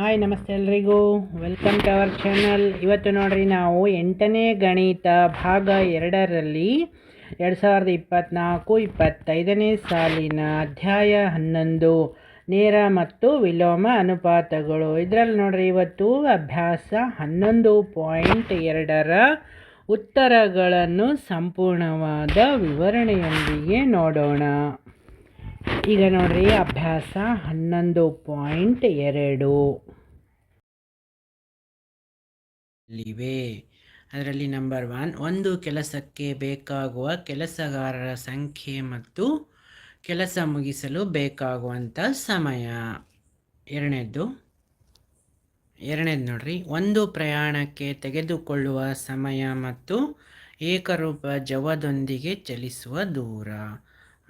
Hi ನಮಸ್ತೆ ಎಲ್ರಿಗೂ. Welcome to our channel ಇವತ್ತು ನೋಡ್ರಿ ನಾವು ಎಂಟನೇ ಗಣಿತ ಭಾಗ ಎರಡರಲ್ಲಿ ಎರಡು ಸಾವಿರದ ಇಪ್ಪತ್ತ್ನಾಲ್ಕು ಇಪ್ಪತ್ತೈದನೇ ಸಾಲಿನ ಅಧ್ಯಾಯ ಹನ್ನೊಂದು, ನೇರ ಮತ್ತು ವಿಲೋಮ ಅನುಪಾತಗಳು. ಇದರಲ್ಲಿ ನೋಡ್ರಿ ಇವತ್ತು ಅಭ್ಯಾಸ ಹನ್ನೊಂದು ಪಾಯಿಂಟ್ ಎರಡರ ಉತ್ತರಗಳನ್ನು ಸಂಪೂರ್ಣವಾದ ವಿವರಣೆಯೊಂದಿಗೆ ನೋಡೋಣ. ಈಗ ನೋಡ್ರಿ ಅಭ್ಯಾಸ ಹನ್ನೊಂದು ಪಾಯಿಂಟ್ ಎರಡು. ಇವೆ ಅದರಲ್ಲಿ ನಂಬರ್ ಒನ್ ಒಂದು ಕೆಲಸಕ್ಕೆ ಬೇಕಾಗುವ ಕೆಲಸಗಾರರ ಸಂಖ್ಯೆ ಮತ್ತು ಕೆಲಸ ಮುಗಿಸಲು ಬೇಕಾಗುವಂಥ ಸಮಯ. ಎರಡನೇದು ಎರಡನೇದು ನೋಡ್ರಿ. ಒಂದು ಪ್ರಯಾಣಕ್ಕೆ ತೆಗೆದುಕೊಳ್ಳುವ ಸಮಯ ಮತ್ತು ಏಕರೂಪ ಜವದೊಂದಿಗೆ ಚಲಿಸುವ ದೂರ.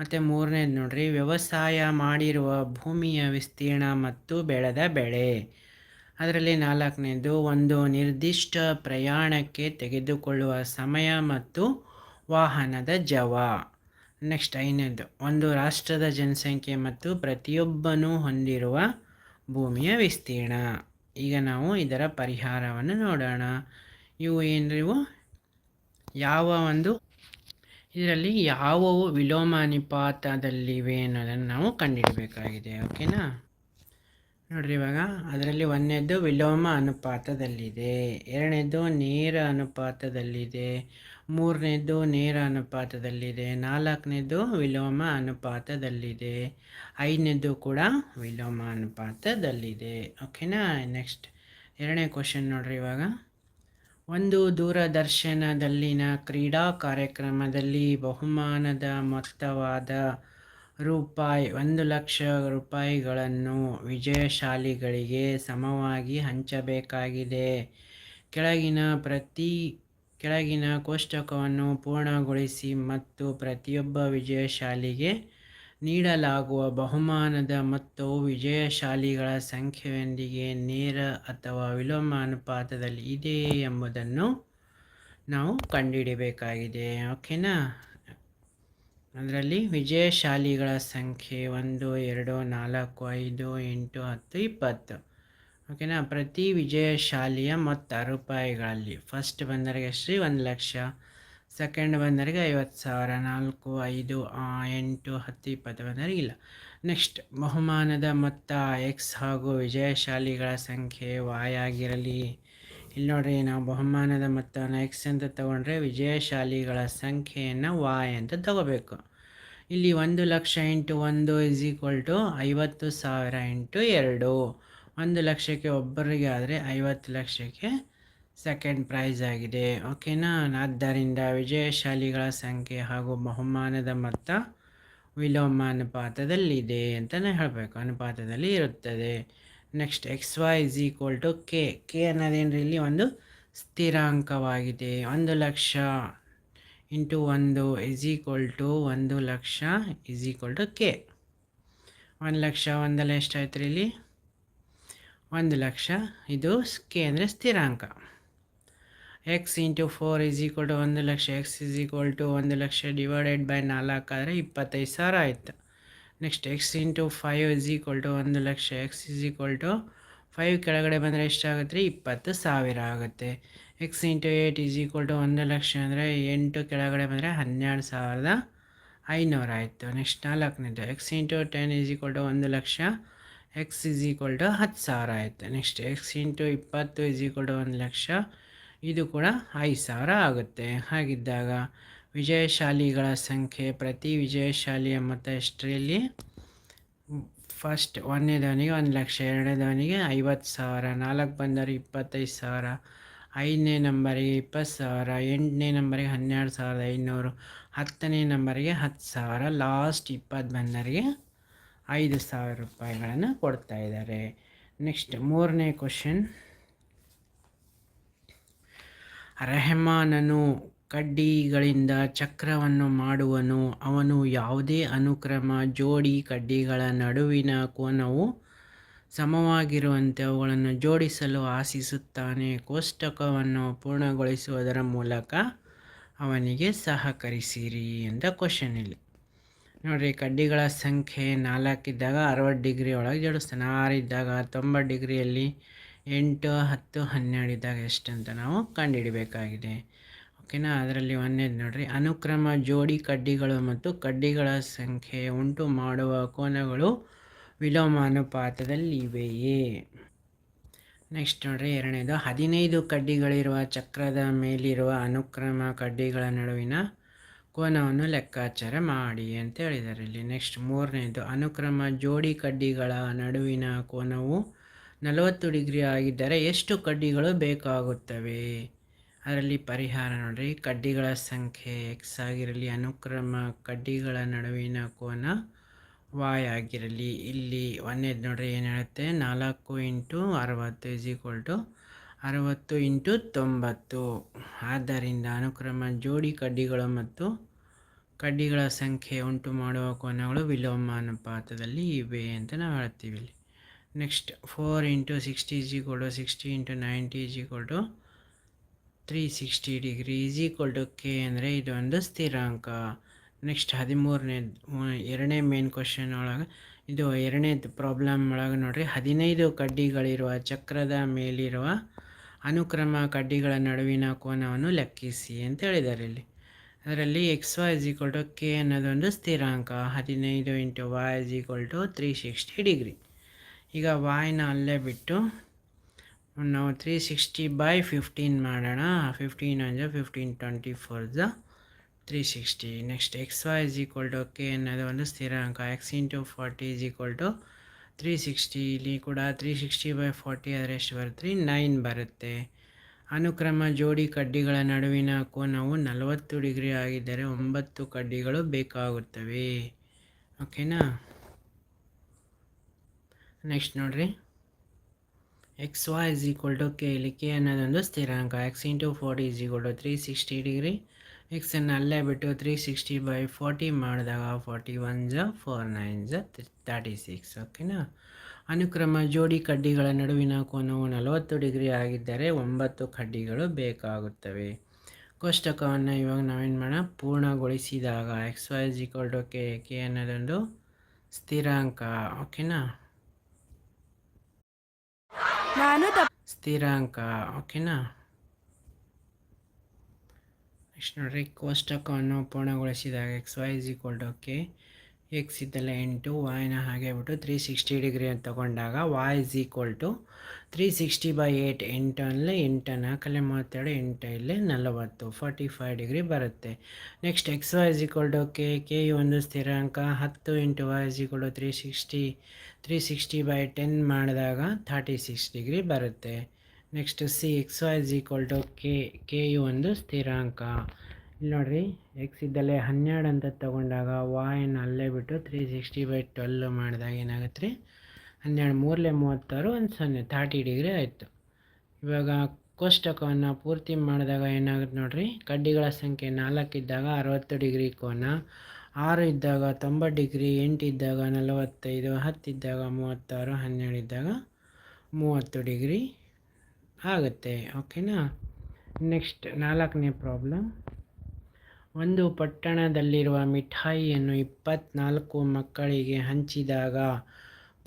ಮತ್ತು ಮೂರನೇದು ನೋಡ್ರಿ. ವ್ಯವಸಾಯ ಮಾಡಿರುವ ಭೂಮಿಯ ವಿಸ್ತೀರ್ಣ ಮತ್ತು ಬೆಳೆದ ಬೆಳೆ. ಅದರಲ್ಲಿ ನಾಲ್ಕನೇದು, ಒಂದು ನಿರ್ದಿಷ್ಟ ಪ್ರಯಾಣಕ್ಕೆ ತೆಗೆದುಕೊಳ್ಳುವ ಸಮಯ ಮತ್ತು ವಾಹನದ ಜವ. ನೆಕ್ಸ್ಟ್ ಐದನೇದು ಒಂದು ರಾಷ್ಟ್ರದ ಜನಸಂಖ್ಯೆ ಮತ್ತು ಪ್ರತಿಯೊಬ್ಬನೂ ಹೊಂದಿರುವ ಭೂಮಿಯ ವಿಸ್ತೀರ್ಣ. ಈಗ ನಾವು ಇದರ ಪರಿಹಾರವನ್ನು ನೋಡೋಣ. ಇವು ಏನಿವು ಯಾವ ಒಂದು? ಇದರಲ್ಲಿ ಯಾವುವು ವಿಲೋಮ ಅನುಪಾತದಲ್ಲಿವೆ ಅನ್ನೋದನ್ನು ನಾವು ಕಂಡುಹಿಡಬೇಕಾಗಿದೆ ಓಕೆನಾ? ನೋಡ್ರಿ ಇವಾಗ ಅದರಲ್ಲಿ ಒಂದನೇದ್ದು ವಿಲೋಮ ಅನುಪಾತದಲ್ಲಿದೆ ಎರಡನೇದು ನೇರ ಅನುಪಾತದಲ್ಲಿದೆ ಮೂರನೇದು ನೇರ ಅನುಪಾತದಲ್ಲಿದೆ ನಾಲ್ಕನೇದು ವಿಲೋಮ ಅನುಪಾತದಲ್ಲಿದೆ ಐದನೇದು ಕೂಡ ವಿಲೋಮ ಅನುಪಾತದಲ್ಲಿದೆ. ಓಕೆನಾ? ನೆಕ್ಸ್ಟ್ ಎರಡನೇ ಕ್ವಶನ್ ನೋಡ್ರಿ ಇವಾಗ. ಒಂದು ದೂರದರ್ಶನದಲ್ಲಿನ ಕ್ರೀಡಾ ಕಾರ್ಯಕ್ರಮದಲ್ಲಿ ಬಹುಮಾನದ ಮೊತ್ತವಾದ ರೂಪಾಯಿ, ಒಂದು ಲಕ್ಷ ರೂಪಾಯಿಗಳನ್ನು ವಿಜಯಶಾಲಿಗಳಿಗೆ ಸಮವಾಗಿ ಹಂಚಬೇಕಾಗಿದೆ. ಕೆಳಗಿನ ಪ್ರತಿ, ಕೆಳಗಿನ ಕೋಷ್ಟಕವನ್ನು ಪೂರ್ಣಗೊಳಿಸಿ ಮತ್ತು ಪ್ರತಿಯೊಬ್ಬ ವಿಜಯಶಾಲಿಗೆ ನೀಡಲಾಗುವ ಬಹುಮಾನದ ಮತ್ತು ವಿಜಯಶಾಲಿಗಳ ಸಂಖ್ಯೆಯೊಂದಿಗೆ ನೇರ ಅಥವಾ ವಿಲೋಮ ಅನುಪಾತದಲ್ಲಿ ಇದೆಯೇ ಎಂಬುದನ್ನು ನಾವು ಕಂಡುಹಿಡಿಯಬೇಕಾಗಿದೆ. ಓಕೆನಾ? ಅದರಲ್ಲಿ ವಿಜಯಶಾಲಿಗಳ ಸಂಖ್ಯೆ ಒಂದು, ಎರಡು, ನಾಲ್ಕು, ಐದು, ಎಂಟು, ಹತ್ತು, ಇಪ್ಪತ್ತು. ಓಕೆನಾ? ಪ್ರತಿ ವಿಜಯಶಾಲಿಯ ಮೊತ್ತ ರೂಪಾಯಿಗಳಲ್ಲಿ. ಫಸ್ಟ್ ಬಂದರಿಗೆ ಶ್ರೀ ಒಂದು ಲಕ್ಷ. ಸೆಕೆಂಡ್ ಬಂದರಿಗೆ ಐವತ್ತು ಸಾವಿರ. ನಾಲ್ಕು, ಐದು ಎಂಟು, ಹತ್ತು, ಇಪ್ಪತ್ತು ಬಂದವರಿಗೆ ಇಲ್ಲ. ನೆಕ್ಸ್ಟ್ ಬಹುಮಾನದ ಮೊತ್ತ ಎಕ್ಸ್ ಹಾಗೂ ವಿಜಯಶಾಲಿಗಳ ಸಂಖ್ಯೆ ವಾಯ್ ಆಗಿರಲಿ. ಇಲ್ಲಿ ನೋಡ್ರಿ, ನಾವು ಬಹುಮಾನದ ಮೊತ್ತವನ್ನು ಎಕ್ಸ್ ಅಂತ ತಗೊಂಡ್ರೆ ವಿಜಯಶಾಲಿಗಳ ಸಂಖ್ಯೆಯನ್ನು ವಾಯ್ ಅಂತ ತಗೋಬೇಕು. ಇಲ್ಲಿ ಒಂದು ಲಕ್ಷ ಇಂಟು ಒಂದು ಇಸ್ ಈಕ್ವಲ್ ಟು ಐವತ್ತು ಸಾವಿರ ಇಂಟು ಎರಡು. ಒಂದು ಲಕ್ಷಕ್ಕೆ ಒಬ್ಬರಿಗೆ ಆದರೆ ಐವತ್ತು ಲಕ್ಷಕ್ಕೆ ಸೆಕೆಂಡ್ ಪ್ರೈಸ್ ಆಗಿದೆ. ಓಕೆನಾ ಆದ್ದರಿಂದ ವಿಜಯಶಾಲಿಗಳ ಸಂಖ್ಯೆ ಹಾಗೂ ಬಹುಮಾನದ ಮೊತ್ತ ವಿಲೋಮ ಅನುಪಾತದಲ್ಲಿದೆ ಅಂತಲೇ ಹೇಳಬೇಕು. ಅನುಪಾತದಲ್ಲಿ ಇರುತ್ತದೆ. Next X Y is equal to K K ಅನ್ನೋದೇನ್ರಿ? ಇಲ್ಲಿ ಒಂದು ಸ್ಥಿರಾಂಕವಾಗಿದೆ. ಒಂದು ಲಕ್ಷ ಇಂಟು ಒಂದು ಇಸ್ ಈಕ್ವಲ್ ಟು ಒಂದು lakh is equal to K ಒಂದು ಲಕ್ಷ ಒಂದಲ್ಲ ಎಷ್ಟಾಯ್ತು ಇಲ್ಲಿ? ಒಂದು ಲಕ್ಷ. ಇದು ಕೆ ಅಂದರೆ ಸ್ಥಿರಾಂಕ. X into four is equal to ಒಂದು lakh. X is equal to ಒಂದು ಲಕ್ಷ ಡಿವೈಡೆಡ್ ಬೈ ನಾಲ್ಕು ಆದರೆ ಇಪ್ಪತ್ತೈದು ಸಾವಿರ ಆಯಿತು. Next X into five is equal to ಒಂದು lakh X is equal to five ಕೆಳಗಡೆ ಬಂದರೆ ಎಷ್ಟಾಗುತ್ತೆ? ರೀ ಇಪ್ಪತ್ತು ಸಾವಿರ ಆಗುತ್ತೆ. X into eight is equal to ಒಂದು ಲಕ್ಷ ಅಂದರೆ ಎಂಟು ಕೆಳಗಡೆ ಬಂದರೆ ಹನ್ನೆರಡು ಸಾವಿರದ ಐನೂರು ಆಯಿತು. ನೆಕ್ಸ್ಟ್ ನಾಲ್ಕನೇದು X into ten is equal to ಒಂದು lakh X is equal to ಹತ್ತು ಸಾವಿರ ಆಯಿತು. ನೆಕ್ಸ್ಟ್ ಎಕ್ಸ್ ಇಂಟು ಇಪ್ಪತ್ತು ಇಸ್ ಈಕ್ವಲ್ ಟು ಒಂದು ಲಕ್ಷ, ಇದು ಕೂಡ ಐದು ಸಾವಿರ ಆಗುತ್ತೆ. ಹಾಗಿದ್ದಾಗ ವಿಜಯಶಾಲಿಗಳ ಸಂಖ್ಯೆ ಪ್ರತಿ ವಿಜಯಶಾಲಿಯ ಮೊತ್ತ ಎಷ್ಟರಲ್ಲಿ ಫಸ್ಟ್ ಒಂದನೇದವನಿಗೆ ಒಂದು ಲಕ್ಷ ಎರಡನೇದವನಿಗೆ ಐವತ್ತು ಸಾವಿರ, ನಾಲ್ಕು ಬಂದರೆ ಇಪ್ಪತ್ತೈದು ಸಾವಿರ, ಐದನೇ ನಂಬರಿಗೆ ಇಪ್ಪತ್ತು ಸಾವಿರ, ಎಂಟನೇ ನಂಬರಿಗೆ ಹನ್ನೆರಡು ಸಾವಿರದ ಐನೂರು, ಹತ್ತನೇ ನಂಬರಿಗೆ ಹತ್ತು ಸಾವಿರ ಲಾಸ್ಟ್ ಇಪ್ಪತ್ತು ಬಂದರಿಗೆ ಐದು ಸಾವಿರ ರೂಪಾಯಿಗಳನ್ನು ಕೊಡ್ತಾ ಇದ್ದಾರೆ. ನೆಕ್ಸ್ಟ್ ಮೂರನೇ ಕ್ವಶನ್ ರೆಹಮಾನನು ಕಡ್ಡಿಗಳಿಂದ ಚಕ್ರವನ್ನು ಮಾಡುವನು, ಅವನು ಯಾವುದೇ ಅನುಕ್ರಮ, ಜೋಡಿ ಕಡ್ಡಿಗಳ ನಡುವಿನ ಕೋನವು ಸಮವಾಗಿರುವಂತೆ ಅವುಗಳನ್ನು ಜೋಡಿಸಲು ಆಶಿಸುತ್ತಾನೆ. ಕೋಷ್ಟಕವನ್ನು ಪೂರ್ಣಗೊಳಿಸುವುದರ ಮೂಲಕ ಅವನಿಗೆ ಸಹಕರಿಸಿರಿ ಅಂತ ಕ್ವಶನ್ ಇಲ್ಲಿ. ನೋಡಿರಿ, ಕಡ್ಡಿಗಳ ಸಂಖ್ಯೆ ನಾಲ್ಕಿದ್ದಾಗ ಅರವತ್ತು ಡಿಗ್ರಿ ಒಳಗೆ ಜೋಡಿಸ್ತಾನೆ. ಆರಿದ್ದಾಗ ತೊಂಬತ್ತು ಡಿಗ್ರಿಯಲ್ಲಿ ಎಂಟು, ಹತ್ತು, ಹನ್ನೆರಡು ಇದ್ದಾಗ ಎಷ್ಟು ಅಂತ ನಾವು ಕಂಡುಹಿಡಬೇಕಾಗಿದೆ. ಓಕೆನಾ ಅದರಲ್ಲಿ ಒಂದೇದು ನೋಡ್ರಿ. ಅನುಕ್ರಮ, ಜೋಡಿ ಕಡ್ಡಿಗಳು ಮತ್ತು ಕಡ್ಡಿಗಳ ಸಂಖ್ಯೆ ಉಂಟು ಮಾಡುವ ಕೋನಗಳು ವಿಲೋಮ ವಿಲೋಮಾನುಪಾತದಲ್ಲಿವೆಯೇ ನೆಕ್ಸ್ಟ್ ನೋಡ್ರಿ, ಎರಡನೇದು. ಹದಿನೈದು ಕಡ್ಡಿಗಳಿರುವ ಚಕ್ರದ ಮೇಲಿರುವ ಅನುಕ್ರಮ ಕಡ್ಡಿಗಳ ನಡುವಿನ ಕೋನವನ್ನು ಲೆಕ್ಕಾಚಾರ ಮಾಡಿ ಅಂತ ಹೇಳಿದ್ದಾರೆ ಇಲ್ಲಿ ನೆಕ್ಸ್ಟ್ ಮೂರನೇದು. ಅನುಕ್ರಮ, ಜೋಡಿ ಕಡ್ಡಿಗಳ ನಡುವಿನ ಕೋನವು ನಲವತ್ತು ಡಿಗ್ರಿ ಆಗಿದ್ದರೆ ಎಷ್ಟು ಕಡ್ಡಿಗಳು ಬೇಕಾಗುತ್ತವೆ? ಅದರಲ್ಲಿ ಪರಿಹಾರ ನೋಡಿರಿ. ಕಡ್ಡಿಗಳ ಸಂಖ್ಯೆ ಎಕ್ಸ್ ಆಗಿರಲಿ, ಅನುಕ್ರಮ ಕಡ್ಡಿಗಳ ನಡುವಿನ ಕೋನ ವಾಯ್ ಆಗಿರಲಿ. ಇಲ್ಲಿ ಒಂದೇದು ನೋಡಿರಿ ಏನು ಹೇಳುತ್ತೆ? ನಾಲ್ಕು ಇಂಟು ಅರವತ್ತು ಇಸ್ ಈಕ್ವಲ್ ಟು ಅರವತ್ತು ಇಂಟು ತೊಂಬತ್ತು. ಆದ್ದರಿಂದ ಅನುಕ್ರಮ ಜೋಡಿ ಕಡ್ಡಿಗಳು ಮತ್ತು ಕಡ್ಡಿಗಳ ಸಂಖ್ಯೆ ಉಂಟು ಮಾಡುವ ಕೋನಗಳು ವಿಲೋಮ ಅನುಪಾತದಲ್ಲಿ ಇವೆ ಅಂತ ನಾವು ಹೇಳ್ತೀವಿ ಇಲ್ಲಿ. Next four into sixty equal to sixty into ninety equal to three sixty degree is equal to K ಅಂದರೆ ಇದು ಒಂದು ಸ್ಥಿರಾಂಕ. ನೆಕ್ಸ್ಟ್ ಹದಿಮೂರನೇ, ಎರಡನೇ ಮೇನ್ ಕ್ವಶನ್ ಒಳಗೆ, ಇದು ಎರಡನೇದು ಪ್ರಾಬ್ಲಮ್ ಒಳಗೆ ನೋಡಿರಿ. ಹದಿನೈದು ಕಡ್ಡಿಗಳಿರುವ ಚಕ್ರದ ಮೇಲಿರುವ ಅನುಕ್ರಮ ಕಡ್ಡಿಗಳ ನಡುವಿನ ಕೋನವನ್ನು ಲೆಕ್ಕಿಸಿ ಅಂತ ಹೇಳಿದ್ದಾರೆ ಇಲ್ಲಿ. ಅದರಲ್ಲಿ X Y is equal to K ಅನ್ನೋದೊಂದು ಸ್ಥಿರಾಂಕ. ಹದಿನೈದು into Y is equal to three sixty degree ಈಗ ವಾಯ್ನ ಅಲ್ಲೇ ಬಿಟ್ಟು ನಾವು ತ್ರೀ ಸಿಕ್ಸ್ಟಿ ಬೈ ಫಿಫ್ಟೀನ್ ಮಾಡೋಣ ಫಿಫ್ಟೀನ್ ಅಂದರೆ fifteen twenty four the three sixty next X Y is equal to K ಅನ್ನೋದು ಒಂದು ಸ್ಥಿರಾಂಕ X into forty is equal to three sixty ಇಲ್ಲಿ ಕೂಡ ತ್ರೀ ಸಿಕ್ಸ್ಟಿ ಬೈ ಫಾರ್ಟಿ ಆದರೆ ಎಷ್ಟು ಬರುತ್ತೆ ನೈನ್ ಬರುತ್ತೆ ಅನುಕ್ರಮ ಜೋಡಿ ಕಡ್ಡಿಗಳ ನಡುವಿನ ಕೋನವು ನಲವತ್ತು ಡಿಗ್ರಿ ಆಗಿದ್ದರೆ ಒಂಬತ್ತು ಕಡ್ಡಿಗಳು ಬೇಕಾಗುತ್ತವೆ ಓಕೆನಾ ನೆಕ್ಸ್ಟ್ ನೋಡಿರಿ X Y is equal to K ಇಲ್ಲಿ ಕೆ ಅನ್ನೋದೊಂದು ಸ್ಥಿರಾಂಕ X into forty is equal to three sixty degree ಎಕ್ಸನ್ನು ಅಲ್ಲೇ ಬಿಟ್ಟು ತ್ರೀ ಸಿಕ್ಸ್ಟಿ ಬೈ ಫೋರ್ಟಿ ಮಾಡಿದಾಗ forty one four nine thirty six ಓಕೆನಾ ಅನುಕ್ರಮ ಜೋಡಿ ಕಡ್ಡಿಗಳ ನಡುವಿನ ಕೋನವು ನಲವತ್ತು ಡಿಗ್ರಿ ಆಗಿದ್ದರೆ ಒಂಬತ್ತು ಕಡ್ಡಿಗಳು ಬೇಕಾಗುತ್ತವೆ. ಕೋಷ್ಟಕವನ್ನು ಇವಾಗ ನಾವೇನು ಮಾಡೋಣ ಪೂರ್ಣಗೊಳಿಸಿದಾಗ X Y is equal to K K ಅನ್ನೋದೊಂದು ಸ್ಥಿರಾಂಕ ಓಕೆನಾ ಸ್ಥಿರಾಂಕ ಓಕೆನಾ? ನೆಕ್ಸ್ಟ್ ನೋಡ್ರಿ ಕೋಷ್ಟಕವನ್ನು ಪೂರ್ಣಗೊಳಿಸಿದಾಗ X Y is equal to K X ಇದ್ದಲ್ಲ ಎಂಟು ವಾಯ್ನ ಹಾಗೆ ಬಿಟ್ಟು ತ್ರೀ ಸಿಕ್ಸ್ಟಿ ಡಿಗ್ರಿ ಅಂತ ತೊಗೊಂಡಾಗ Y is equal to three sixty by eight ಎಂಟಲ್ಲೇ ಎಂಟನ್ನು ಕಲೆ ಮೂವತ್ತೆರಡು ಎಂಟು ಇಲ್ಲೇ ನಲವತ್ತು ಫಾರ್ಟಿ ಫೈವ್ ಡಿಗ್ರಿ ಬರುತ್ತೆ next X Y is equal to K K ಒಂದು ಸ್ಥಿರಾಂಕ. ಹತ್ತು into Y G equal three sixty three sixty by ten ಮಾಡಿದಾಗ ಥರ್ಟಿ ಸಿಕ್ಸ್ ಡಿಗ್ರಿ ಬರುತ್ತೆ. ನೆಕ್ಸ್ಟ್ ಸಿ ಎಕ್ಸ್ ವೈ ಜಿ ಈಕ್ವಲ್ ಟು ಕೆ ಕೆ ಯು ಒಂದು ಸ್ಥಿರಾಂಕ. ಇಲ್ಲಿ ನೋಡಿರಿ ಎಕ್ಸ್ ಇದ್ದಲ್ಲೇ ಹನ್ನೆರಡು ಅಂತ ತೊಗೊಂಡಾಗ ವಾಯನ್ನು ಅಲ್ಲೇ ಬಿಟ್ಟು ತ್ರೀ ಸಿಕ್ಸ್ಟಿ ಬೈ ಟ್ವೆಲ್ ಮಾಡಿದಾಗ ಏನಾಗುತ್ತೆ? ರೀ ಹನ್ನೆರಡು ಮೂರಲೆ ಮೂವತ್ತಾರು, ಒಂದು ಸೊನ್ನೆ ಥರ್ಟಿ ಡಿಗ್ರಿ ಆಯಿತು. ಇವಾಗ ಕೋಷ್ಟಕವನ್ನು ಪೂರ್ತಿ ಮಾಡಿದಾಗ ಏನಾಗುತ್ತೆ ನೋಡಿರಿ? ಕಡ್ಡಿಗಳ ಸಂಖ್ಯೆ ನಾಲ್ಕಿದ್ದಾಗ ಅರವತ್ತು ಡಿಗ್ರಿ ಕೋನ, ಆರು ಇದ್ದಾಗ ತೊಂಬತ್ತು ಡಿಗ್ರಿ, ಎಂಟು ಇದ್ದಾಗ ನಲವತ್ತೈದು ಹತ್ತಿದ್ದಾಗ ಮೂವತ್ತಾರು, ಹನ್ನೆರಡು ಇದ್ದಾಗ ಮೂವತ್ತು ಡಿಗ್ರಿ ಆಗುತ್ತೆ. ಓಕೆನಾ? ನೆಕ್ಸ್ಟ್ ನಾಲ್ಕನೇ ಪ್ರಾಬ್ಲಮ್ ಒಂದು ಪಟ್ಟಣದಲ್ಲಿರುವ ಮಿಠಾಯಿಯನ್ನು ಇಪ್ಪತ್ತ್ನಾಲ್ಕು ಮಕ್ಕಳಿಗೆ ಹಂಚಿದಾಗ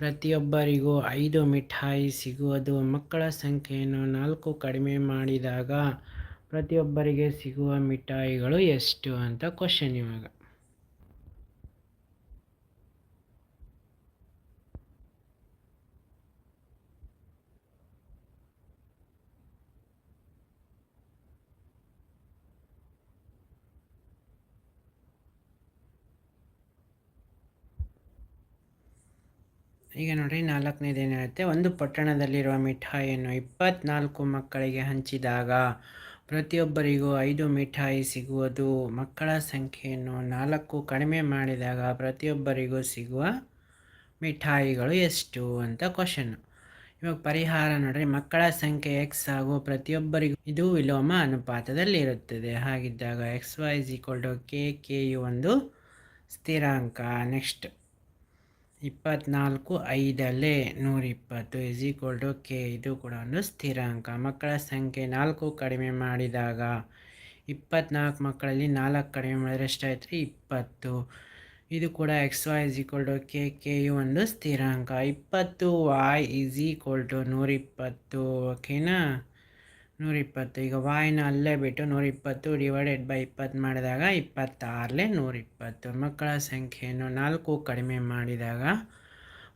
ಪ್ರತಿಯೊಬ್ಬರಿಗೂ ಐದು ಮಿಠಾಯಿ ಸಿಗುವುದು. ಮಕ್ಕಳ ಸಂಖ್ಯೆಯನ್ನು ನಾಲ್ಕು ಕಡಿಮೆ ಮಾಡಿದಾಗ ಪ್ರತಿಯೊಬ್ಬರಿಗೆ ಸಿಗುವ ಮಿಠಾಯಿಗಳು ಎಷ್ಟು? ಅಂತ ಕ್ವಶನ್ ಇವಾಗ ಈಗ ನೋಡಿ ನಾಲ್ಕನೇದು ಹೇಳುತ್ತೆ ಒಂದು ಪಟ್ಟಣದಲ್ಲಿರುವ ಮಿಠಾಯಿಯನ್ನು ಇಪ್ಪತ್ನಾಲ್ಕು ಮಕ್ಕಳಿಗೆ ಹಂಚಿದಾಗ ಪ್ರತಿಯೊಬ್ಬರಿಗೂ ಐದು ಮಿಠಾಯಿ ಸಿಗುವುದು. ಮಕ್ಕಳ ಸಂಖ್ಯೆಯನ್ನು ನಾಲ್ಕು ಕಡಿಮೆ ಮಾಡಿದಾಗ ಪ್ರತಿಯೊಬ್ಬರಿಗೂ ಸಿಗುವ ಮಿಠಾಯಿಗಳು ಎಷ್ಟು ಅಂತ ಕ್ವಶನ್ನು ಇವಾಗ ಪರಿಹಾರ ನೋಡಿರಿ, ಮಕ್ಕಳ ಸಂಖ್ಯೆ ಎಕ್ಸ್ ಹಾಗೂ ಪ್ರತಿಯೊಬ್ಬರಿಗೂ ಇದು ವಿಲೋಮ ಅನುಪಾತದಲ್ಲಿ ಇರುತ್ತದೆ ಹಾಗಿದ್ದಾಗ x y is equal to k k you ಒಂದು ಸ್ಥಿರಾಂಕ. ನೆಕ್ಸ್ಟ್ ಇಪ್ಪತ್ನಾಲ್ಕು ಐದಲ್ಲೇ ನೂರಿಪ್ಪತ್ತು ಇಸ್ ಈಕ್ವಲ್ ಟು ಕೆ ಇದು ಕೂಡ ಒಂದು ಸ್ಥಿರಾಂಕ. ಮಕ್ಕಳ ಸಂಖ್ಯೆ ನಾಲ್ಕು ಕಡಿಮೆ ಮಾಡಿದಾಗ ಇಪ್ಪತ್ನಾಲ್ಕು ಮಕ್ಕಳಲ್ಲಿ ನಾಲ್ಕು ಕಡಿಮೆ ಮಾಡಿದ್ರೆ ಎಷ್ಟಾಯ್ತು ರೀ ಇಪ್ಪತ್ತು. ಇದು ಕೂಡ x y is equal to k k you ಒಂದು ಸ್ಥಿರಾಂಕ. ಇಪ್ಪತ್ತು ವಾಯ್ ಈಸ್ ಈಕ್ವಲ್ ಟು ನೂರಿಪ್ಪತ್ತು. ಓಕೆನಾ ನೂರಿಪ್ಪತ್ತು. ಈಗ ವಾಯ್ನ ಅಲ್ಲೇ ಬಿಟ್ಟು ನೂರಿಪ್ಪತ್ತು ಡಿವೈಡೆಡ್ ಬೈ ಇಪ್ಪತ್ತು ಮಾಡಿದಾಗ ಇಪ್ಪತ್ತಾರಲೆ ನೂರಿಪ್ಪತ್ತು. ಮಕ್ಕಳ ಸಂಖ್ಯೆಯನ್ನು ನಾಲ್ಕು ಕಡಿಮೆ ಮಾಡಿದಾಗ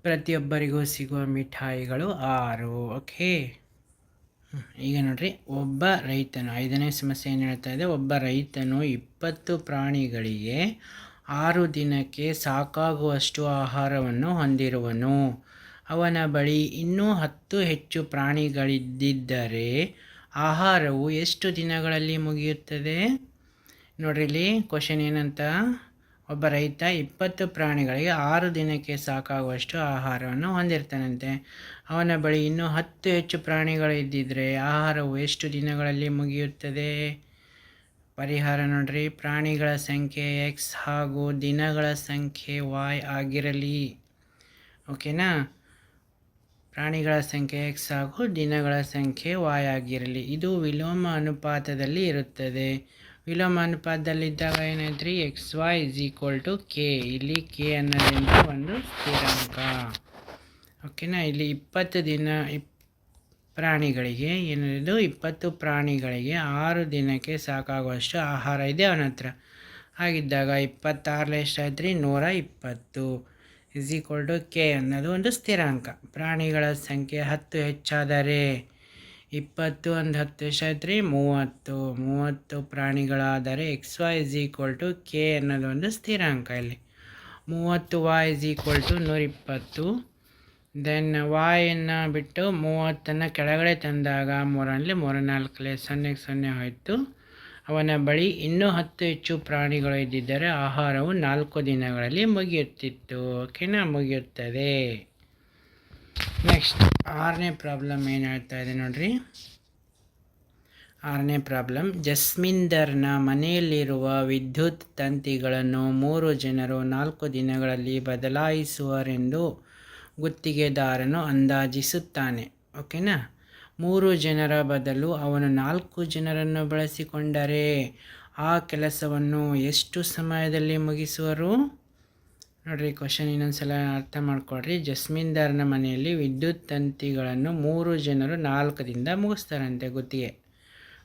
ಪ್ರತಿಯೊಬ್ಬರಿಗೂ ಸಿಗುವ ಮಿಠಾಯಿಗಳು ಆರು. ಓಕೆ? ಈಗ ನೋಡ್ರಿ, ಒಬ್ಬ ರೈತನು, ಐದನೇ ಸಮಸ್ಯೆ ಏನು ಹೇಳ್ತಾ ಇದೆ? ಒಬ್ಬ ರೈತನು ಇಪ್ಪತ್ತು ಪ್ರಾಣಿಗಳಿಗೆ ಆರು ದಿನಕ್ಕೆ ಸಾಕಾಗುವಷ್ಟು ಆಹಾರವನ್ನು ಹೊಂದಿರುವನು. ಅವನ ಬಳಿ ಇನ್ನೂ ಹತ್ತು ಹೆಚ್ಚು ಪ್ರಾಣಿಗಳಿದ್ದಿದ್ದರೆ ಆಹಾರವು ಎಷ್ಟು ದಿನಗಳಲ್ಲಿ ಮುಗಿಯುತ್ತದೆ? ನೋಡ್ರಿ ಕ್ವಶನ್ ಏನಂತ? ಒಬ್ಬ ರೈತ ಇಪ್ಪತ್ತು ಪ್ರಾಣಿಗಳಿಗೆ ಆರು ದಿನಕ್ಕೆ ಸಾಕಾಗುವಷ್ಟು ಆಹಾರವನ್ನು ಹೊಂದಿರ್ತಾನಂತೆ. ಅವನ ಬಳಿ ಇನ್ನೂ ಹತ್ತು ಹೆಚ್ಚು ಪ್ರಾಣಿಗಳು ಇದ್ದಿದ್ದರೆ ಆಹಾರವು ಎಷ್ಟು ದಿನಗಳಲ್ಲಿ ಮುಗಿಯುತ್ತದೆ? ಪರಿಹಾರ ನೋಡ್ರಿ. ಪ್ರಾಣಿಗಳ ಸಂಖ್ಯೆ ಎಕ್ಸ್ ಹಾಗೂ ದಿನಗಳ ಸಂಖ್ಯೆ ವಾಯ್ ಆಗಿರಲಿ. ಓಕೆನಾ ಪ್ರಾಣಿಗಳ ಸಂಖ್ಯೆ ಎಕ್ಸ್ ಹಾಗೂ ದಿನಗಳ ಸಂಖ್ಯೆ ವಾಯ್ ಆಗಿರಲಿ. ಇದು ವಿಲೋಮ ಅನುಪಾತದಲ್ಲಿ ಇರುತ್ತದೆ. ವಿಲೋಮ ಅನುಪಾತದಲ್ಲಿದ್ದಾಗ ಏನಾಯ್ತು x y is equal to k ಇಲ್ಲಿ ಕೆ ಅನ್ನೋದ್ರಿಂದ ಒಂದು ಸ್ಥಿರಾಂಕ. ಓಕೆನಾ ಇಲ್ಲಿ ಇಪ್ಪತ್ತು ದಿನ ಇಪ್, ಪ್ರಾಣಿಗಳಿಗೆ, ಏನಿದು? ಇಪ್ಪತ್ತು ಪ್ರಾಣಿಗಳಿಗೆ ಆರು ದಿನಕ್ಕೆ ಸಾಕಾಗುವಷ್ಟು ಆಹಾರ ಇದೆ ಅವನ ಹತ್ರ ಹಾಗಿದ್ದಾಗ ಇಪ್ಪತ್ತಾರು ಎಷ್ಟಾಯ್ತು ರೀ ನೂರ ಇಪ್ಪತ್ತು. ಇಸ್ ಈಕ್ವಲ್ ಟು ಕೆ ಅನ್ನೋದು ಒಂದು ಸ್ಥಿರಾಂಕ. ಪ್ರಾಣಿಗಳ ಸಂಖ್ಯೆ ಹತ್ತು ಹೆಚ್ಚಾದರೆ ಇಪ್ಪತ್ತು ಒಂದು ಹತ್ತು ಎಷ್ಟಾಯ್ತು ರೀ ಮೂವತ್ತು. ಮೂವತ್ತು ಪ್ರಾಣಿಗಳಾದರೆ x y is equal to k ಅನ್ನೋದು ಒಂದು ಸ್ಥಿರಾಂಕ ಇಲ್ಲಿ. ಮೂವತ್ತು ವಾಯ್ ಇಸ್ ಈಕ್ವಲ್ ಟು ನೂರಿಪ್ಪತ್ತು. ದೆನ್ ವಾಯನ್ನು ಬಿಟ್ಟು ಮೂವತ್ತನ್ನು ಕೆಳಗಡೆ ತಂದಾಗ ಮೂರಲ್ಲಿ ಮೂರು ನಾಲ್ಕಲ್ಲಿ ಸೊನ್ನೆಗೆ ಸೊನ್ನೆ ಹೋಯಿತು. ಅವನ ಬಳಿ ಇನ್ನೂ ಹತ್ತು ಹೆಚ್ಚು ಪ್ರಾಣಿಗಳು ಇದ್ದಿದ್ದರೆ ಆಹಾರವು ನಾಲ್ಕು ದಿನಗಳಲ್ಲಿ ಮುಗಿಯುತ್ತಿತ್ತು. ಓಕೆನಾ ಮುಗಿಯುತ್ತದೆ. ನೆಕ್ಸ್ಟ್ ಆರನೇ ಪ್ರಾಬ್ಲಮ್ ಏನು ಹೇಳ್ತಾ ಇದೆ ನೋಡ್ರಿ. ಆರನೇ ಪ್ರಾಬ್ಲಮ್ ಜಸ್ಮಿಂದರ್ನ ಮನೆಯಲ್ಲಿರುವ ವಿದ್ಯುತ್ ತಂತಿಗಳನ್ನು ಮೂರು ಜನರು ನಾಲ್ಕು ದಿನಗಳಲ್ಲಿ ಬದಲಾಯಿಸುವರೆಂದು ಗುತ್ತಿಗೆದಾರನು ಅಂದಾಜಿಸುತ್ತಾನೆ. ಓಕೆನಾ ಮೂರು ಜನರ ಬದಲು ಅವನು ನಾಲ್ಕು ಜನರನ್ನು ಬಳಸಿಕೊಂಡರೆ ಆ ಕೆಲಸವನ್ನು ಎಷ್ಟು ಸಮಯದಲ್ಲಿ ಮುಗಿಸುವರು? ನೋಡಿರಿ ಕ್ವಶನ್ ಇನ್ನೊಂದು ಸಲ ಅರ್ಥ ಮಾಡ್ಕೊಳ್ರಿ. ಜಸ್ಮೀನ್ದಾರನ ಮನೆಯಲ್ಲಿ ವಿದ್ಯುತ್ ತಂತಿಗಳನ್ನು ಮೂರು ಜನರು ನಾಲ್ಕು ದಿನದ ಮುಗಿಸ್ತಾರಂತೆ ಗುತ್ತಿಗೆ.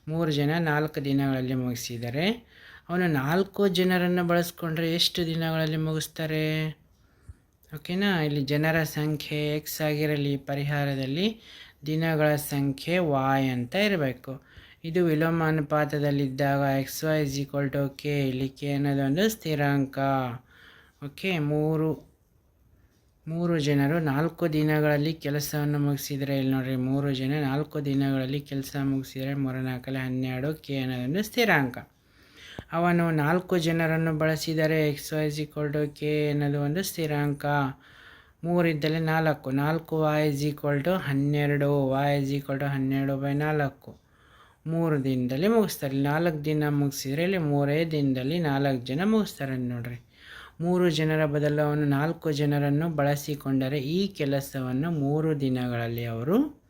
ಮೂರು ಜನ ನಾಲ್ಕು ದಿನಗಳಲ್ಲಿ ಮುಗಿಸಿದರೆ ಅವನು ನಾಲ್ಕು ಜನರನ್ನು ಬಳಸ್ಕೊಂಡ್ರೆ ಎಷ್ಟು ದಿನಗಳಲ್ಲಿ ಮುಗಿಸ್ತಾರೆ? ಓಕೆನಾ? ಇಲ್ಲಿ ಜನರ ಸಂಖ್ಯೆ ಎಕ್ಸ್ ಆಗಿರಲಿ, ಪರಿಹಾರದಲ್ಲಿ ದಿನಗಳ ಸಂಖ್ಯೆ ವಾಯ್ ಅಂತ ಇರಬೇಕು. ಇದು ವಿಲೋಮ ಅನುಪಾತದಲ್ಲಿದ್ದಾಗ x y is equal to k ಇಲ್ಲಿ ಕೆ ಅನ್ನೋದೊಂದು ಸ್ಥಿರಾಂಕ. ಓಕೆ ಮೂರು ಮೂರು ಜನರು ನಾಲ್ಕು ದಿನಗಳಲ್ಲಿ ಕೆಲಸವನ್ನು ಮುಗಿಸಿದರೆ, ಇಲ್ಲಿ ನೋಡಿರಿ, ಮೂರು ಜನ ನಾಲ್ಕು ದಿನಗಳಲ್ಲಿ ಕೆಲಸ ಮುಗಿಸಿದರೆ ಮೂರನಾಲ್ಕಲ್ಲಿ ಹನ್ನೆರಡು ಕೆ ಅನ್ನೋದೊಂದು ಸ್ಥಿರಾಂಕ. ಅವನು ನಾಲ್ಕು ಜನರನ್ನು ಬಳಸಿದರೆ x y equal to k ಅನ್ನೋದು ಒಂದು ಸ್ಥಿರಾಂಕ. ಮೂರಿದ್ದಲ್ಲಿ ನಾಲ್ಕು. ನಾಲ್ಕು ವಾಯ್ ಇಸ್ ಈಕ್ವಲ್ ಟು ಹನ್ನೆರಡು. ವಾಯ್ ಇಸ್ ಈಕ್ವಲ್ ಟು ಹನ್ನೆರಡು ಬೈ ನಾಲ್ಕು. ಮೂರು ದಿನದಲ್ಲಿ ಮುಗಿಸ್ತಾರೆ. ನಾಲ್ಕು ದಿನ ಮುಗಿಸಿದರೆ ಇಲ್ಲಿ ಮೂರೇ ದಿನದಲ್ಲಿ ನಾಲ್ಕು ಜನ ಮುಗಿಸ್ತಾರೆ ನೋಡ್ರಿ. ಮೂರು ಜನರ ಬದಲು ಅವನು ನಾಲ್ಕು ಜನರನ್ನು ಬಳಸಿಕೊಂಡರೆ ಈ ಕೆಲಸವನ್ನು ಮೂರು ದಿನಗಳಲ್ಲಿ ಅವರು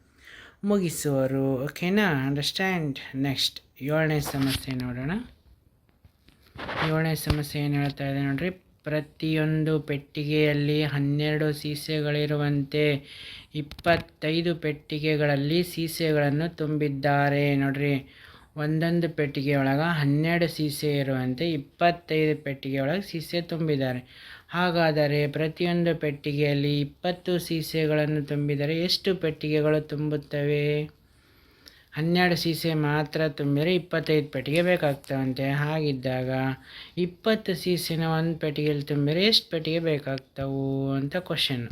ಮುಗಿಸುವರು. ಓಕೆನಾ ಅಂಡರ್ಸ್ಟ್ಯಾಂಡ್ ನೆಕ್ಸ್ಟ್ ಏಳನೇ ಸಮಸ್ಯೆ ನೋಡೋಣ. ಏಳನೇ ಸಮಸ್ಯೆ ಏನು ಹೇಳ್ತಾ ಇದೆ ನೋಡ್ರಿ? ಪ್ರತಿಯೊಂದು ಪೆಟ್ಟಿಗೆಯಲ್ಲಿ ಹನ್ನೆರಡು ಸೀಸೆಗಳಿರುವಂತೆ ಇಪ್ಪತ್ತೈದು ಪೆಟ್ಟಿಗೆಗಳಲ್ಲಿ ಸೀಸೆಗಳನ್ನು ತುಂಬಿದ್ದಾರೆ. ನೋಡ್ರಿ, ಒಂದೊಂದು ಪೆಟ್ಟಿಗೆಯೊಳಗೆ ಹನ್ನೆರಡು ಸೀಸೆ ಇರುವಂತೆ ಇಪ್ಪತ್ತೈದು ಪೆಟ್ಟಿಗೆಯೊಳಗೆ ಸೀಸೆ ತುಂಬಿದ್ದಾರೆ. ಹಾಗಾದರೆ ಪ್ರತಿಯೊಂದು ಪೆಟ್ಟಿಗೆಯಲ್ಲಿ ಇಪ್ಪತ್ತು ಸೀಸೆಗಳನ್ನು ತುಂಬಿದರೆ ಎಷ್ಟು ಪೆಟ್ಟಿಗೆಗಳು ತುಂಬುತ್ತವೆ? ಹನ್ನೆರಡು ಸೀಸೆ ಮಾತ್ರ ತುಂಬಿದರೆ ಇಪ್ಪತ್ತೈದು ಪೆಟ್ಟಿಗೆ ಬೇಕಾಗ್ತವಂತೆ. ಹಾಗಿದ್ದಾಗ ಇಪ್ಪತ್ತು ಸೀಸೆನ ಒಂದು ಪೆಟ್ಟಿಗೆಯಲ್ಲಿ ತುಂಬಿದರೆ ಎಷ್ಟು ಪೆಟ್ಟಿಗೆ ಬೇಕಾಗ್ತವು ಅಂತ ಕ್ವಶನ್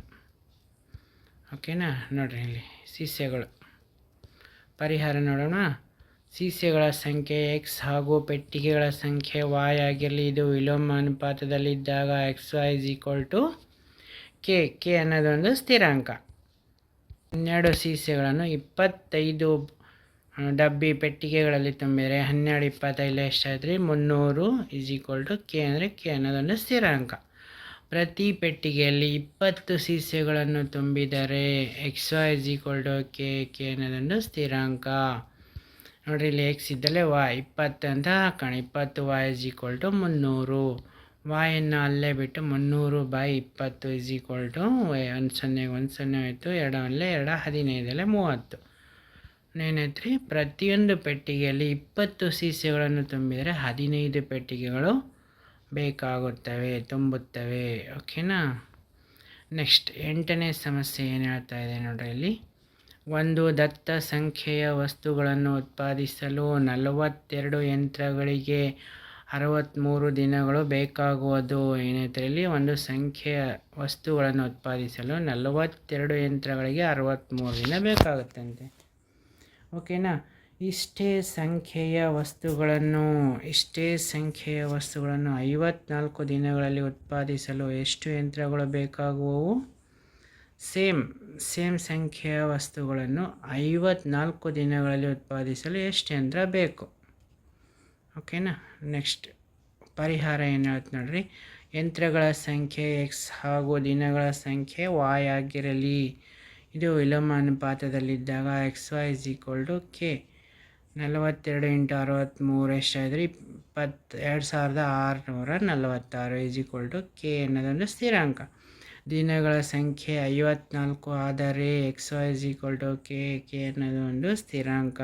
ಓಕೆನಾ ನೋಡಿರಿ ಇಲ್ಲಿ ಸೀಸೆಗಳು. ಪರಿಹಾರ ನೋಡೋಣ. ಸೀಸೆಗಳ ಸಂಖ್ಯೆ ಎಕ್ಸ್ ಹಾಗೂ ಪೆಟ್ಟಿಗೆಗಳ ಸಂಖ್ಯೆ ವಾಯ್ ಆಗಿರಲಿ, ಇದು ವಿಲೋಮ ಅನುಪಾತದಲ್ಲಿದ್ದಾಗ x y is equal to k k ಅನ್ನೋದೊಂದು ಸ್ಥಿರಾಂಕ. ಹನ್ನೆರಡು ಸೀಸೆಗಳನ್ನು ಇಪ್ಪತ್ತೈದು ಡಬ್ಬಿ ಪೆಟ್ಟಿಗೆಗಳಲ್ಲಿ ತುಂಬಿದರೆ ಹನ್ನೆರಡು ಇಪ್ಪತ್ತೈದು ಎಷ್ಟಾಯ್ತು ಮುನ್ನೂರು ಇಸ್ ಈಕ್ವಲ್ ಟು ಕೆ ಅಂದರೆ ಕೆ ಅನ್ನೋದೊಂದು ಸ್ಥಿರಾಂಕ. ಪ್ರತಿ ಪೆಟ್ಟಿಗೆಯಲ್ಲಿ ಇಪ್ಪತ್ತು ಸೀಸೆಗಳನ್ನು ತುಂಬಿದರೆ x y is equal to k k ಅನ್ನೋದೊಂದು ಸ್ಥಿರಾಂಕ. ನೋಡಿರಿ, ಇಲ್ಲಿ ಎಕ್ಸ್ ಇದ್ದಲ್ಲೇ ವಾಯ್ ಇಪ್ಪತ್ತು ಅಂತ ಹಾಕೋಣ. ಇಪ್ಪತ್ತು ವಾಯ್ ಇಸ್ ಈಕ್ವಲ್ ಟು ಮುನ್ನೂರು. ವಾಯನ್ನು ಅಲ್ಲೇ ಬಿಟ್ಟು ಮುನ್ನೂರು ಬೈ ಇಪ್ಪತ್ತು ಇಸ್ ಈಕ್ವಲ್ ಟು ಒಂದು ಸೊನ್ನೆಗೆ ಒಂದು ಸೊನ್ನೆ ಆಯಿತು ಎರಡು ಅಲ್ಲೇ, ಎರಡು ಹದಿನೈದಲ್ಲೇ ಮೂವತ್ತು. ಏನಾಯ್ತು ರೀ ಪ್ರತಿಯೊಂದು ಪೆಟ್ಟಿಗೆಯಲ್ಲಿ ಇಪ್ಪತ್ತು ಸೀಸೆಗಳನ್ನು ತುಂಬಿದರೆ ಹದಿನೈದು ಪೆಟ್ಟಿಗೆಗಳು ಬೇಕಾಗುತ್ತವೆ, ತುಂಬುತ್ತವೆ. ಓಕೆನಾ ನೆಕ್ಸ್ಟ್ ಎಂಟನೇ ಸಮಸ್ಯೆ ಏನು ಹೇಳ್ತಾ ಇದೆ ನೋಡ್ರಿ ಇಲ್ಲಿ. ಒಂದು ದತ್ತ ಸಂಖ್ಯೆಯ ವಸ್ತುಗಳನ್ನು ಉತ್ಪಾದಿಸಲು ನಲವತ್ತೆರಡು ಯಂತ್ರಗಳಿಗೆ ಅರವತ್ತ್ಮೂರು ದಿನಗಳು ಬೇಕಾಗುವುದು. ಏನೈತೆ ಇಲ್ಲಿ? ಒಂದು ಸಂಖ್ಯೆಯ ವಸ್ತುಗಳನ್ನು ಉತ್ಪಾದಿಸಲು ನಲವತ್ತೆರಡು ಯಂತ್ರಗಳಿಗೆ ಅರವತ್ತ್ಮೂರು ದಿನ ಬೇಕಾಗುತ್ತಂತೆ. ಓಕೆನಾ? ಇಷ್ಟೇ ಸಂಖ್ಯೆಯ ವಸ್ತುಗಳನ್ನು, ಇಷ್ಟೇ ಸಂಖ್ಯೆಯ ವಸ್ತುಗಳನ್ನು ಐವತ್ನಾಲ್ಕು ದಿನಗಳಲ್ಲಿ ಉತ್ಪಾದಿಸಲು ಎಷ್ಟು ಯಂತ್ರಗಳು ಬೇಕಾಗುವವು? ಸೇಮ್ ಸೇಮ್ ಸಂಖ್ಯೆಯ ವಸ್ತುಗಳನ್ನು ಐವತ್ನಾಲ್ಕು ದಿನಗಳಲ್ಲಿ ಉತ್ಪಾದಿಸಲು ಎಷ್ಟು ಯಂತ್ರ ಬೇಕು? ಓಕೆನಾ? ನೆಕ್ಸ್ಟ್ ಪರಿಹಾರ ಏನು ಹೇಳ್ತು ನೋಡ್ರಿ. ಯಂತ್ರಗಳ ಸಂಖ್ಯೆ ಎಕ್ಸ್ ಹಾಗೂ ದಿನಗಳ ಸಂಖ್ಯೆ ವಾಯ್ ಆಗಿರಲಿ. ಇದು ವಿಲೋಮ ಅನುಪಾತದಲ್ಲಿದ್ದಾಗ x y is equal to k ನಲವತ್ತೆರಡು ಇಂಟು ಅರವತ್ತ್ಮೂರು ಎಷ್ಟಾದರೆ ಇಪ್ಪತ್ತು, ಎರಡು ಸಾವಿರದ ಆರುನೂರ ನಲವತ್ತಾರು ಇಸ್ ಈಕ್ವಲ್ ಟು ಕೆ ಅನ್ನೋದೊಂದು ಸ್ಥಿರಾಂಕ. ದಿನಗಳ ಸಂಖ್ಯೆ ಐವತ್ನಾಲ್ಕು ಆದರೆ x y is equal to k k ಅನ್ನೋದು ಒಂದು ಸ್ಥಿರಾಂಕ.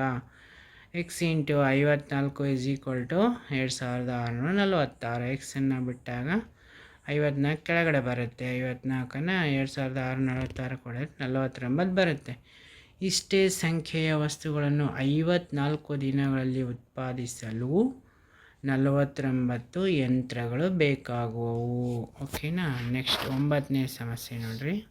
ಎಕ್ಸ್ ಇಂಟು ಐವತ್ನಾಲ್ಕು ಇಸ್ ಈಕ್ವಲ್ ಟು ಎರಡು ಸಾವಿರದ ಆರುನೂರ ನಲವತ್ತಾರು. ಎಕ್ಸನ್ನು ಬಿಟ್ಟಾಗ ಐವತ್ನಾಲ್ಕು ಕೆಳಗಡೆ ಬರುತ್ತೆ. ಐವತ್ನಾಲ್ಕನ್ನು ಎರಡು ಸಾವಿರದ ಆರು ನಲವತ್ತಾರು ಕೂಡ ನಲವತ್ತೊಂಬತ್ತು ಬರುತ್ತೆ. ಇಷ್ಟೇ ಸಂಖ್ಯೆಯ ವಸ್ತುಗಳನ್ನು ಐವತ್ನಾಲ್ಕು ದಿನಗಳಲ್ಲಿ ಉತ್ಪಾದಿಸಲು ನಲವತ್ತೊಂಬತ್ತು ಯಂತ್ರಗಳು ಬೇಕಾಗುವವು. ಓಕೆನಾ? ನೆಕ್ಸ್ಟ್ ಒಂಬತ್ತನೇ ಸಮಸ್ಯೆ ನೋಡಿರಿ.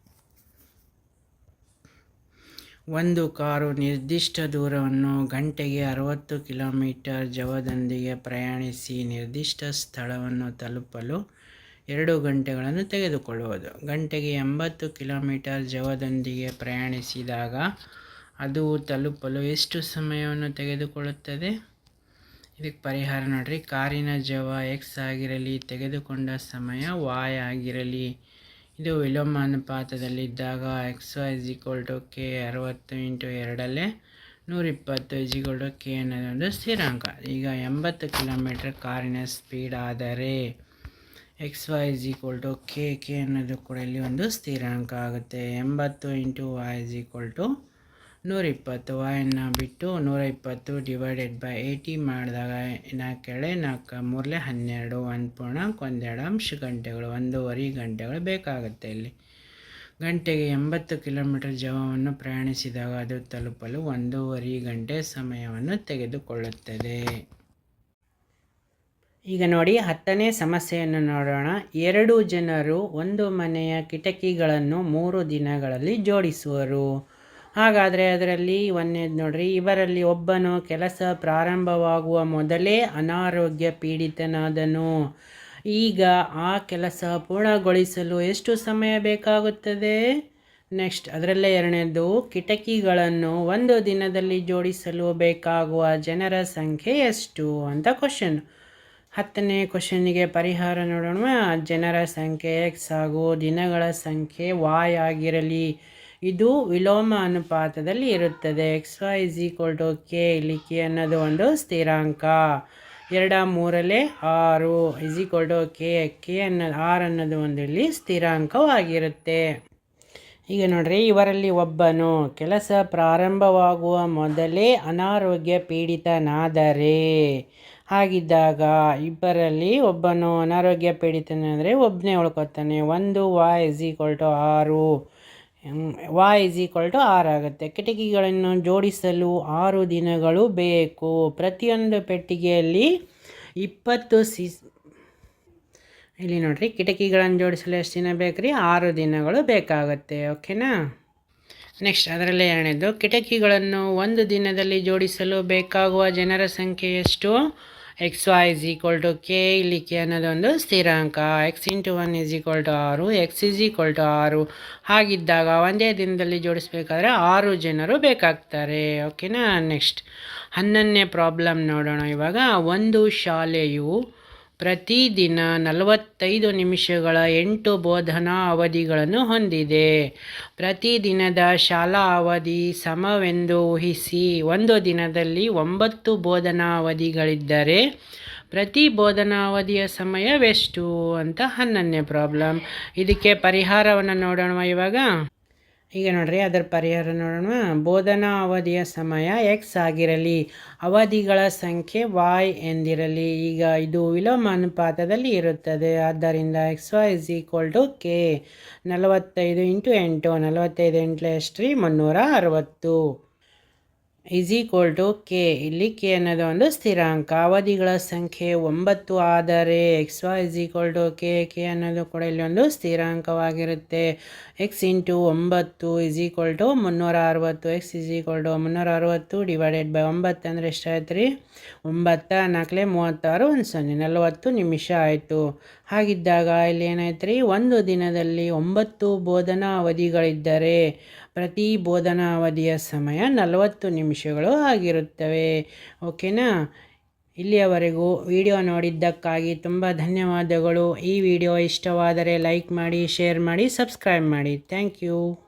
ಒಂದು ಕಾರು ನಿರ್ದಿಷ್ಟ ದೂರವನ್ನು ಗಂಟೆಗೆ ಅರವತ್ತು ಕಿಲೋಮೀಟರ್ ಜವದೊಂದಿಗೆ ಪ್ರಯಾಣಿಸಿ ನಿರ್ದಿಷ್ಟ ಸ್ಥಳವನ್ನು ತಲುಪಲು ಎರಡು ಗಂಟೆಗಳನ್ನು ತೆಗೆದುಕೊಳ್ಳುವುದು. ಗಂಟೆಗೆ ಎಂಬತ್ತು ಕಿಲೋಮೀಟರ್ ಜವದೊಂದಿಗೆ ಪ್ರಯಾಣಿಸಿದಾಗ ಅದು ತಲುಪಲು ಎಷ್ಟು ಸಮಯವನ್ನು ತೆಗೆದುಕೊಳ್ಳುತ್ತದೆ? ಇದಕ್ಕೆ ಪರಿಹಾರ ನೋಡಿರಿ. ಕಾರಿನ ಜವ ಎಕ್ಸ್ ಆಗಿರಲಿ, ತೆಗೆದುಕೊಂಡ ಸಮಯ ವಾಯ್ ಆಗಿರಲಿ. ಇದು ವಿಲೋಮ ಅನುಪಾತದಲ್ಲಿದ್ದಾಗ x y is to k ಅರವತ್ತು ಇಂಟು ಎರಡಲ್ಲೇ ನೂರಿಪ್ಪತ್ತು ಇಸ್ ಕೆ ಅನ್ನೋದೊಂದು ಸ್ಥಿರಾಂಕ. ಈಗ ಎಂಬತ್ತು ಕಿಲೋಮೀಟರ್ ಕಾರಿನ ಸ್ಪೀಡ್ ಆದರೆ x y is equal to k k ಅನ್ನೋದು ಕೂಡ ಇಲ್ಲಿ ಒಂದು ಸ್ಥಿರಾಂಕ ಆಗುತ್ತೆ. ಎಂಬತ್ತು into y is equal to ನೂರಿಪ್ಪತ್ತು. ವಾಯನ್ನು ಬಿಟ್ಟು ನೂರ ಇಪ್ಪತ್ತು ಡಿವೈಡೆಡ್ ಬೈ ಏಯ್ಟಿ ಮಾಡಿದಾಗ ನಾಲ್ಕೆಳೆ ನಾಲ್ಕು ಮೂರಲೆ ಹನ್ನೆರಡು, ಒಂದು ಪೂರ್ಣಾಂಕ ಒಂದೆರಡು ಅಂಶ ಗಂಟೆಗಳು, ಒಂದೂವರೆ ಗಂಟೆಗಳು ಬೇಕಾಗುತ್ತೆ ಇಲ್ಲಿ. ಗಂಟೆಗೆ ಎಂಬತ್ತು ಕಿಲೋಮೀಟರ್ ಜವವನ್ನು ಪ್ರಯಾಣಿಸಿದಾಗ ಅದು ತಲುಪಲು ಒಂದೂವರೆ ಗಂಟೆ ಸಮಯವನ್ನು ತೆಗೆದುಕೊಳ್ಳುತ್ತದೆ. ಈಗ ನೋಡಿ ಹತ್ತನೇ ಸಮಸ್ಯೆಯನ್ನು ನೋಡೋಣ. ಎರಡು ಜನರು ಒಂದು ಮನೆಯ ಕಿಟಕಿಗಳನ್ನು ಮೂರು ದಿನಗಳಲ್ಲಿ ಜೋಡಿಸುವರು. ಹಾಗಾದರೆ ಅದರಲ್ಲಿ ಒಂದನೇದು ನೋಡ್ರಿ, ಇವರಲ್ಲಿ ಒಬ್ಬನು ಕೆಲಸ ಪ್ರಾರಂಭವಾಗುವ ಮೊದಲೇ ಅನಾರೋಗ್ಯ ಪೀಡಿತನಾದನು. ಈಗ ಆ ಕೆಲಸ ಪೂರ್ಣಗೊಳಿಸಲು ಎಷ್ಟು ಸಮಯ ಬೇಕಾಗುತ್ತದೆ? ನೆಕ್ಸ್ಟ್, ಅದರಲ್ಲೇ ಎರಡನೇದು, ಕಿಟಕಿಗಳನ್ನು ಒಂದು ದಿನದಲ್ಲಿ ಜೋಡಿಸಲು ಬೇಕಾಗುವ ಜನರ ಸಂಖ್ಯೆ ಎಷ್ಟು ಅಂತ ಕ್ವಶನ್ ಹತ್ತನೇ ಕ್ವಶನ್ನಿಗೆ ಪರಿಹಾರ ನೋಡೋಣ ಜನರ ಸಂಖ್ಯೆ ಎಕ್ಸ್ ಹಾಗೂ ದಿನಗಳ ಸಂಖ್ಯೆ ವಾಯ್ ಆಗಿರಲಿ. ಇದು ವಿಲೋಮ ಅನುಪಾತದಲ್ಲಿ ಇರುತ್ತದೆ. X y is equal to k ಇಲ್ಲಿ ಕೆ ಅನ್ನೋದು ಒಂದು ಸ್ಥಿರಾಂಕ. ಎರಡ ಮೂರಲ್ಲೇ ಆರು is equal to k k ಅನ್ನೋದು ಆರು ಅನ್ನೋದು ಒಂದು ಇಲ್ಲಿ ಸ್ಥಿರಾಂಕವಾಗಿರುತ್ತೆ. ಈಗ ನೋಡ್ರಿ, ಇವರಲ್ಲಿ ಒಬ್ಬನು ಕೆಲಸ ಪ್ರಾರಂಭವಾಗುವ ಮೊದಲೇ ಅನಾರೋಗ್ಯ ಪೀಡಿತನಾದರೆ ಹಾಗಿದ್ದಾಗ ಇಬ್ಬರಲ್ಲಿ ಒಬ್ಬನು ಅನಾರೋಗ್ಯ ಪೀಡಿತನಾದರೆ ಒಬ್ಬನೇ ಉಳ್ಕೊತಾನೆ. ಒಂದು ವಾಯ್ ಇಸ್ ಈಕ್ವಲ್ ಟು ಆರು. ವಾಯ್ ಇಸ್ ಈಕ್ವಲ್ ಟು ಆರು ಆಗುತ್ತೆ. ಕಿಟಕಿಗಳನ್ನು ಜೋಡಿಸಲು ಆರು ದಿನಗಳು ಬೇಕು. ಪ್ರತಿಯೊಂದು ಪೆಟ್ಟಿಗೆಯಲ್ಲಿ ಇಪ್ಪತ್ತು ಸಿ ಇಲ್ಲಿ ನೋಡಿರಿ, ಕಿಟಕಿಗಳನ್ನು ಜೋಡಿಸಲು ಎಷ್ಟು ದಿನ ಬೇಕು ರೀ? ಆರು ದಿನಗಳು ಬೇಕಾಗುತ್ತೆ. ಓಕೆನಾ? ನೆಕ್ಸ್ಟ್ ಅದರಲ್ಲೇ ಎರಡನೇದು. ಕಿಟಕಿಗಳನ್ನು ಒಂದು ದಿನದಲ್ಲಿ ಜೋಡಿಸಲು ಬೇಕಾಗುವ ಜನರ ಸಂಖ್ಯೆ ಎಷ್ಟು? X y is equal to k ಇಲ್ಲಿ ಕೆ ಅನ್ನೋದೊಂದು ಸ್ಥಿರಾಂಕ. X into one is equal to ಆರು ಎಕ್ಸ್ ಇಸ್ ಈಕ್ವಲ್ ಟು ಆರು. ಹಾಗಿದ್ದಾಗ ಒಂದೇ ದಿನದಲ್ಲಿ ಜೋಡಿಸ್ಬೇಕಾದ್ರೆ ಆರು ಜನರು ಬೇಕಾಗ್ತಾರೆ. ಓಕೆನಾ ನೆಕ್ಸ್ಟ್ ಹನ್ನೊಂದನೇ ಪ್ರಾಬ್ಲಮ್ ನೋಡೋಣ ಇವಾಗ. ಒಂದು ಶಾಲೆಯು ಪ್ರತಿದಿನ ನಲವತ್ತೈದು ನಿಮಿಷಗಳ ಎಂಟು ಬೋಧನಾ ಅವಧಿಗಳನ್ನು ಹೊಂದಿದೆ. ಪ್ರತಿದಿನದ ಶಾಲಾ ಅವಧಿ ಸಮವೆಂದು ಊಹಿಸಿ ಒಂದು ದಿನದಲ್ಲಿ ಒಂಬತ್ತು ಬೋಧನಾ ಅವಧಿಗಳಿದ್ದರೆ ಪ್ರತಿ ಬೋಧನಾ ಅವಧಿಯ ಸಮಯವೆಷ್ಟು ಅಂತ ಹನ್ನೊಂದನೇ ಪ್ರಾಬ್ಲಮ್ ಇದಕ್ಕೆ ಪರಿಹಾರವನ್ನು ನೋಡೋಣ ಇವಾಗ. ಈಗ ನೋಡ್ರಿ ಅದರ ಪರಿಹಾರ ನೋಡೋಣ. ಬೋಧನಾ ಅವಧಿಯ ಸಮಯ ಎಕ್ಸ್ ಆಗಿರಲಿ. ಅವಧಿಗಳ ಸಂಖ್ಯೆ ವಾಯ್ ಎಂದಿರಲಿ. ಈಗ ಇದು ವಿಲೋಮ ಅನುಪಾತದಲ್ಲಿ ಇರುತ್ತದೆ. ಆದ್ದರಿಂದ x y is equal to k ನಲವತ್ತೈದು ಇಂಟು ಎಂಟು, ನಲವತ್ತೈದು ಎಂಟು ಎಷ್ಟು ರೀ ಮುನ್ನೂರ ಅರವತ್ತು. ಇಸ್ ಈಕ್ವಲ್ ಟು ಕೆ ಇಲ್ಲಿ ಕೆ ಅನ್ನೋದು ಒಂದು ಸ್ಥಿರಾಂಕ. ಅವಧಿಗಳ ಸಂಖ್ಯೆ ಒಂಬತ್ತು ಆದರೆ x y is equal to k k ಅನ್ನೋದು ಕೂಡ ಇಲ್ಲಿ ಒಂದು ಸ್ಥಿರಾಂಕವಾಗಿರುತ್ತೆ. ಎಕ್ಸ್ ಇಂಟು ಒಂಬತ್ತು ಇಸ್ ಈಕ್ವಲ್ ಟು ಮುನ್ನೂರ ಅರವತ್ತು ಎಕ್ಸ್ ಇಸ್ ಈಕ್ವಲ್ ಟು ಮುನ್ನೂರ ಅರವತ್ತು ಡಿವೈಡೆಡ್ ಬೈ ಒಂಬತ್ತು ಅಂದರೆ ಎಷ್ಟಾಯ್ತು ರೀ ಒಂಬತ್ತ, ನಾಲ್ಕಲೇ ಮೂವತ್ತಾರು, ಒಂದು ಸೊನ್ನೆ, ನಲವತ್ತು ನಿಮಿಷ ಆಯಿತು. ಹಾಗಿದ್ದಾಗ ಇಲ್ಲಿ ಏನಾಯ್ತು ರೀ ಒಂದು ದಿನದಲ್ಲಿ ಒಂಬತ್ತು ಬೋಧನಾ ಅವಧಿಗಳಿದ್ದರೆ ಪ್ರತಿ ಬೋಧನಾ ಅವಧಿಯ ಸಮಯ ನಲವತ್ತು ನಿಮಿಷಗಳು ಆಗಿರುತ್ತವೆ. ಓಕೆನಾ? ಇಲ್ಲಿಯವರೆಗೂ ವಿಡಿಯೋ ನೋಡಿದ್ದಕ್ಕಾಗಿ ತುಂಬ ಧನ್ಯವಾದಗಳು. ಈ ವಿಡಿಯೋ ಇಷ್ಟವಾದರೆ ಲೈಕ್ ಮಾಡಿ, ಶೇರ್ ಮಾಡಿ, ಸಬ್ಸ್ಕ್ರೈಬ್ ಮಾಡಿ. Thank you.